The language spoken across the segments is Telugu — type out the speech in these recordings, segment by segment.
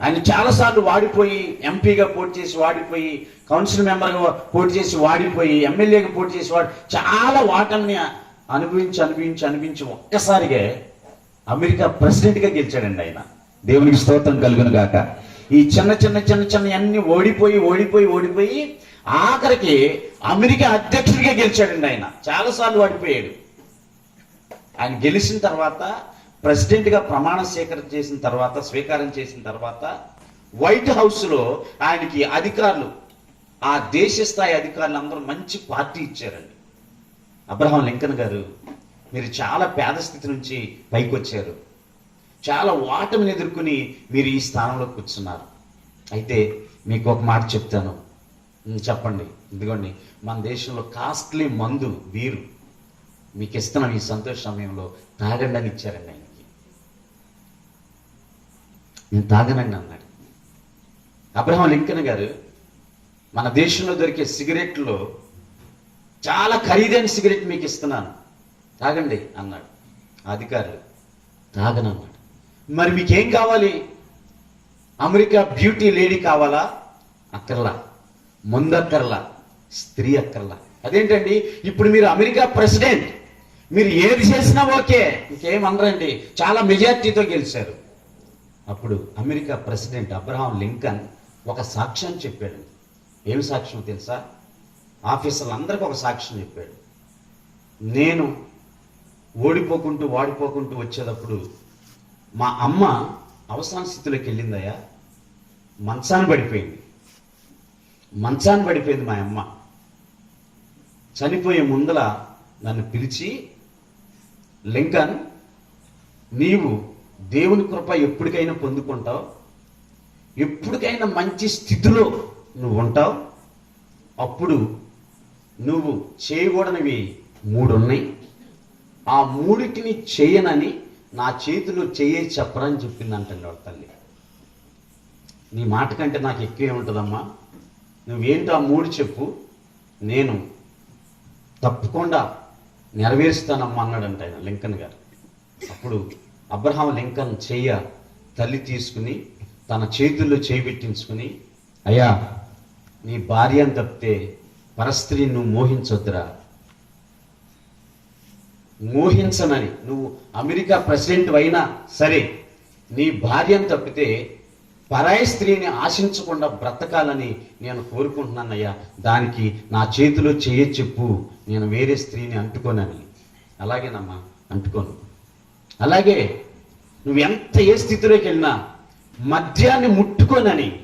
ఆయన చాలాసార్లు వాడిపోయి ఎంపీగా పోటీ చేసి వాడిపోయి కౌన్సిల్ మెంబర్గా పోటీ చేసి వాడిపోయి ఎమ్మెల్యేగా పోటీ చేసి వాడి చాలా వాటల్ని అనుభవించి అనుభవించి అనుభవించి ఒక్కసారిగా అమెరికా ప్రెసిడెంట్గా గెలిచాడండి ఆయన. దేవునికి స్తోత్రం కలుగును గాక. ఈ చిన్న చిన్న చిన్న చిన్న అన్ని ఓడిపోయి ఓడిపోయి ఓడిపోయి ఆఖరికి అమెరికా అధ్యక్షుడిగా గెలిచాడండి ఆయన. చాలాసార్లు వాడిపోయాడు. ఆయన గెలిచిన తర్వాత ప్రెసిడెంట్గా ప్రమాణ స్వీకారం చేసిన తర్వాత స్వీకారం చేసిన తర్వాత వైట్ హౌస్లో ఆయనకి అధికారులు ఆ దేశ స్థాయి అధికారులు అందరూ మంచి పార్టీ ఇచ్చారండి. అబ్రహం లింకన్ గారు మీరు చాలా పేద స్థితి నుంచి పైకి వచ్చారు చాలా ఓటమిని ఎదుర్కొని మీరు ఈ స్థానంలో కూర్చున్నారు. అయితే మీకు ఒక మాట చెప్తాను. చెప్పండి. ఇదిగోండి. మన దేశంలో కాస్ట్లీ మందు బీరు మీకు ఇస్తున్నాం ఈ సంతోష సమయంలో. తాగండి అని ఇచ్చారండి ఆయన. నేను తాగనండి అన్నాడు. అబ్రహం లింకన్ గారు మన దేశంలో దొరికే సిగరెట్లో చాలా ఖరీదైన సిగరెట్ మీకు ఇస్తున్నాను. తాగండి అన్నాడు. అధికారులు తాగనన్నాడు మరి మీకేం కావాలి? అమెరికా బ్యూటీ లేడీ కావాలా? అక్కర్లా. ముందక్కర్లా. స్త్రీ అక్కర్లా. అదేంటండి? ఇప్పుడు మీరు అమెరికా ప్రెసిడెంట్. మీరు ఏది చేసినా ఓకే. ఇంకేం అనరండి? చాలా మెజార్టీతో గెలిచారు. అప్పుడు అమెరికా ప్రెసిడెంట్ అబ్రహాం లింకన్ ఒక సాక్ష్యం చెప్పాడు. ఏం సాక్ష్యం తెలుసా? ఆఫీసర్లందరికీ ఒక సాక్ష్యం చెప్పాడు. నేను ఓడిపోకుంటూ వాడిపోకుంటూ వచ్చేటప్పుడు మా అమ్మ అవసాన స్థితిలోకి వెళ్ళిందయ్యా. మంచాన్ని పడిపోయింది. మంచాన్ని పడిపోయింది మా అమ్మ. చనిపోయే ముందల నన్ను పిలిచి లింకన్ నీవు దేవుని కృప ఎప్పటికైనా పొందుకుంటావు? ఎప్పటికైనా మంచి స్థితిలో నువ్వు ఉంటావు? అప్పుడు నువ్వు చేయకూడనివి మూడు ఉన్నాయి ఆ మూడిటిని చేయనని నా చేతిలో చేయే చెప్పరని చెప్పిందంటండి వాడు తల్లి. నీ మాట కంటే నాకు ఎక్కువే ఉంటుందమ్మా. నువ్వేంటో ఆ మూడు చెప్పు. నేను తప్పకుండా నెరవేరుస్తానమ్మా అన్నాడంట ఆయన లింకన్ గారు. అప్పుడు అబ్రహాం లింకన్ చెయ్య తల్లి తీసుకుని తన చేతుల్లో చేయి పెట్టించుకుని అయ్యా నీ భార్యను తప్పితే పరస్త్రీ నువ్వు మోహించొద్దురా. మోహించనని నువ్వు అమెరికా ప్రెసిడెంట్ అయినా సరే నీ భార్యను తప్పితే పరాయి స్త్రీని ఆశించకుండా బ్రతకాలని నేను కోరుకుంటున్నానయ్యా. దానికి నా చేతిలో చేయ చెప్పు నేను వేరే స్త్రీని అంటుకోనని. అలాగేనమ్మా అంటుకోను. అలాగే నువ్వు ఎంత ఏ స్థితిలోకి వెళ్ళినా మద్యాన్ని ముట్టుకోనని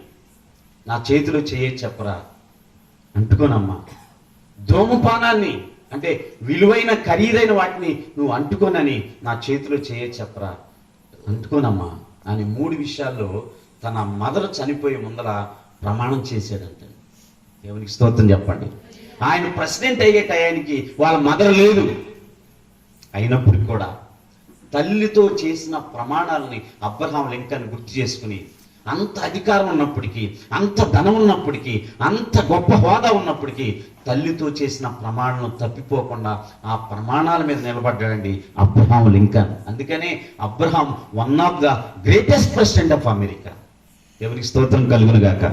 నా చేతిలో చేయ చెప్పరా? అంటుకోనమ్మా. ధూమపానాన్ని అంటే విలువైన ఖరీదైన వాటిని నువ్వు అంటుకోనని నా చేతిలో చేయ చెప్పరా? అంటుకోనమ్మా. అని మూడు విషయాల్లో తన మదర్ చనిపోయే ముందర ప్రమాణం చేశాడంట. దేవునికి స్తోత్రం చెప్పండి. ఆయన ప్రెసిడెంట్ అయ్యే టయానికి వాళ్ళ మదర్ లేదు. అయినప్పటికి కూడా తల్లితో చేసిన ప్రమాణాలని అబ్రహాం లింకన్ గుర్తు చేసుకుని అంత అధికారం ఉన్నప్పటికీ అంత ధనం ఉన్నప్పటికీ అంత గొప్ప హోదా ఉన్నప్పటికీ తల్లితో చేసిన ప్రమాణం తప్పిపోకుండా ఆ ప్రమాణాల మీద నిలబడ్డాడండి అబ్రహాం లింకన్. అందుకనే Abraham one of the greatest president of America ఎవరికి స్తోత్రం కలుగును గాక.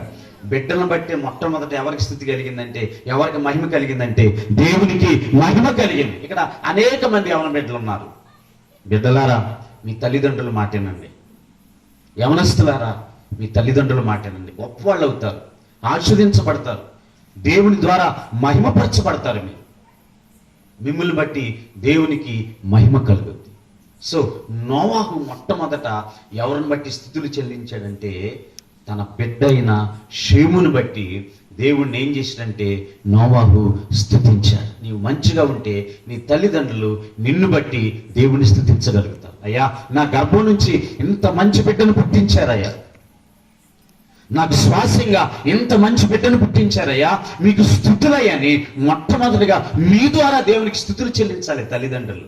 బిడ్డలను బట్టి మొట్టమొదట ఎవరికి స్థితి కలిగిందంటే ఎవరికి మహిమ కలిగిందంటే దేవునికి మహిమ కలిగింది. ఇక్కడ అనేక మంది ఎవరి బిడ్డలు ఉన్నారు. బిడ్డలారా మీ తల్లిదండ్రులు మాటేనండి. యవనస్తులారా మీ తల్లిదండ్రులు మాటేనండి. గొప్పవాళ్ళు అవుతారు ఆస్వాదించబడతారు దేవుని ద్వారా మహిమపరచబడతారు మీరు. మిమ్మల్ని బట్టి దేవునికి మహిమ కలుగుద్ది. సో నోవాహు మొట్టమొదట ఎవరిని బట్టి స్థితులు చెల్లించాడంటే తన పెద్ద అయిన షేమును బట్టి దేవుణ్ణి ఏం చేశాడంటే నోవాహు స్థుతించాడు నీవు మంచిగా ఉంటే నీ తల్లిదండ్రులు నిన్ను బట్టి దేవుని స్థుతించగలుగుతారు అయ్యా నా గర్భం నుంచి ఇంత మంచి బిడ్డను పుట్టించారయ్యా. నాకు శ్వాసంగా ఇంత మంచి బిడ్డను పుట్టించారయ్యా. మీకు స్థుతులయ్యని మొట్టమొదటిగా మీ ద్వారా దేవునికి స్థుతులు చెల్లించాలి తల్లిదండ్రులు.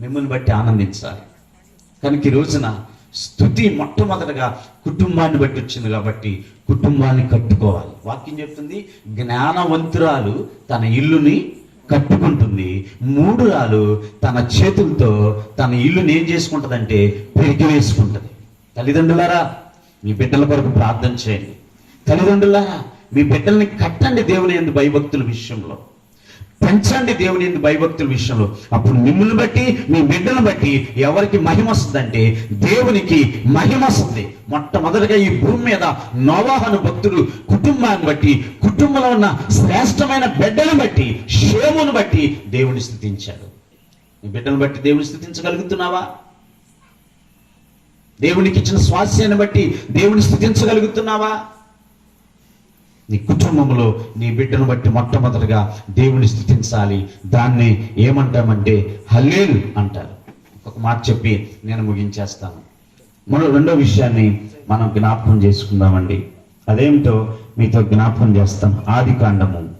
మిమ్మల్ని బట్టి ఆనందించాలి. కనుక ఈ రోజున స్థుతి మొట్టమొదటగా కుటుంబాన్ని బట్టి వచ్చింది కాబట్టి కుటుంబాన్ని కట్టుకోవాలి. వాక్యం చెప్తుంది జ్ఞానవంతురాలు తన ఇల్లుని కట్టుకుంటుంది. మూడురాలు తన చేతులతో తన ఇల్లుని ఏం చేసుకుంటుందంటే పెరిగి వేసుకుంటుంది. తల్లిదండ్రులారా మీ బిడ్డల కొరకు ప్రార్థన చేయండి. తల్లిదండ్రులారా మీ బిడ్డల్ని కట్టండి దేవుని ఎందు భయభక్తుల విషయంలో. పెంచండి దేవుని భయభక్తుల విషయంలో. అప్పుడు మిమ్మల్ని బట్టి మీ బిడ్డను బట్టి ఎవరికి మహిమ వస్తుందంటే దేవునికి మహిమ వస్తుంది. మొట్టమొదటిగా ఈ భూమి మీద నోవాహను భక్తుడు కుటుంబాన్ని బట్టి కుటుంబంలో ఉన్న శ్రేష్టమైన బిడ్డను బట్టి షేమును బట్టి దేవుని స్థుతించాడు. నీ బిడ్డను బట్టి దేవుని స్థుతించగలుగుతున్నావా? దేవునికి ఇచ్చిన స్వాస్యాన్ని బట్టి దేవుని స్థుతించగలుగుతున్నావా? నీ కుటుంబంలో నీ బిడ్డను బట్టి మొట్టమొదటిగా దేవుని స్థుతించాలి. దాన్ని ఏమంటామంటే హల్లేలు అంటారు. ఒక మాట చెప్పి నేను ముగించేస్తాను. మరో రెండో విషయాన్ని మనం జ్ఞాపకం చేసుకుందామండి. అదేమిటో మీతో జ్ఞాపకం చేస్తాం ఆది కాండము.